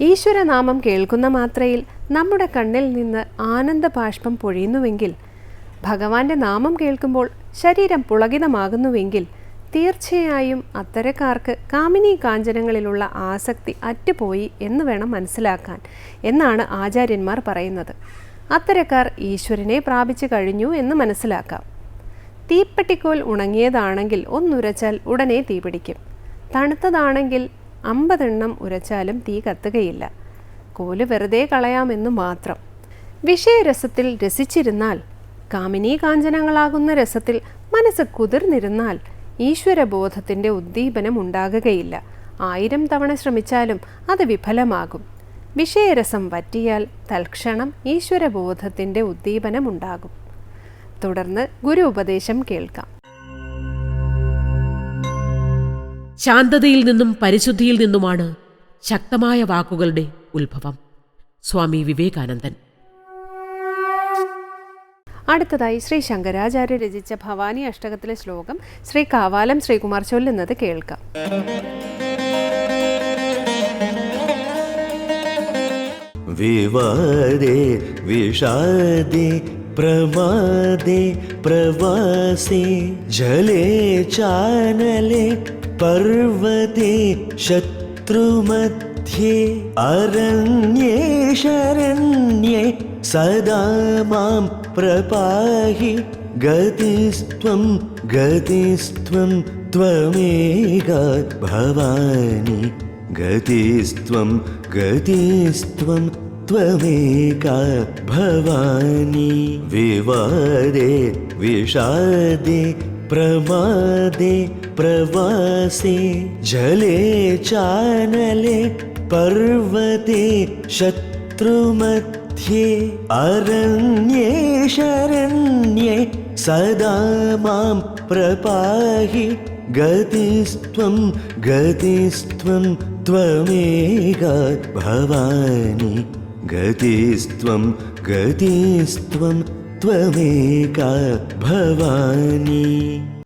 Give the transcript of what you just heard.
ഈശ്വരനാമം കേൾക്കുന്ന മാത്രയിൽ നമ്മുടെ കണ്ണിൽ നിന്ന് ആനന്ദപാഷ്പം പൊഴിയുന്നുവെങ്കിൽ ഭഗവാന്റെ നാമം കേൾക്കുമ്പോൾ ശരീരം പുളകിതമാകുന്നുവെങ്കിൽ തീർച്ചയായും അത്തരക്കാർക്ക് കാമിനി കാഞ്ചനങ്ങളിലുള്ള ആസക്തി അറ്റുപോയി എന്ന് വേണം മനസ്സിലാക്കാൻ എന്നാണ് ആചാര്യന്മാർ പറയുന്നത്. അത്തരക്കാർ ഈശ്വരനെ പ്രാപിച്ചു കഴിഞ്ഞു എന്ന് മനസ്സിലാക്കാം. തീപ്പെട്ടിക്കോൽ ഉണങ്ങിയതാണെങ്കിൽ ഒന്നുരച്ചാൽ ഉടനെ തീപിടിക്കും. തണുത്തതാണെങ്കിൽ അമ്പതെണ്ണം ഉരച്ചാലും തീ കത്തുകയില്ല. കോൽ വെറുതെ കളയാമെന്നു മാത്രം. വിഷയരസത്തിൽ രസിച്ചിരുന്നാൽ കാമിനീ കാഞ്ചനങ്ങളാകുന്ന രസത്തിൽ മനസ്സ് കുതിർന്നിരുന്നാൽ ഈശ്വരബോധത്തിന്റെ ഉദ്ദീപനം ഉണ്ടാകുകയില്ല. ആയിരം തവണ ശ്രമിച്ചാലും അത് വിഫലമാകും. വിഷയരസം വറ്റിയാൽ തൽക്ഷണം ഈശ്വരബോധത്തിന്റെ ഉദ്ദീപനം ഉണ്ടാകും. തുടർന്ന് ഗുരു ഉപദേശം കേൾക്കാം. ശാന്തതയിൽ നിന്നും പരിശുദ്ധിയിൽ നിന്നുമാണ് ശക്തമായ വാക്കുകളുടെ ഉത്ഭവം. സ്വാമി വിവേകാനന്ദൻ. അടുത്തതായി ശ്രീ ശങ്കരാചാര്യ രചിച്ച ഭവാനി അഷ്ടകത്തിലെ ശ്ലോകം ശ്രീ കാവാലം ശ്രീകുമാർ ചൊല്ലുന്നത് കേൾക്കാം. വിവാദേ വിഷാദേ പ്രമാദേ പ്രവാസി ജലേ ചാനലേ पर्वते शत्रुमध्ये अरण्ये शरण्ये सदा माँ प्रपाहि गतिस्त्वं गतिस्त्वं त्वमेका भवानि गतिस्त्वं गतिस्त्वं त्वमेका भवानि विवादे विषादे प्रमादे प्रवासे जले चानले पर्वते शत्रुमध्ये अरण्ये शरण्ये सदा माँ प्रपाहि गतिस्त्वं गतिस्त्वं त्वमेका भवानि गतिस्त्वं गतिस्त्वं त्वमेका भवानि।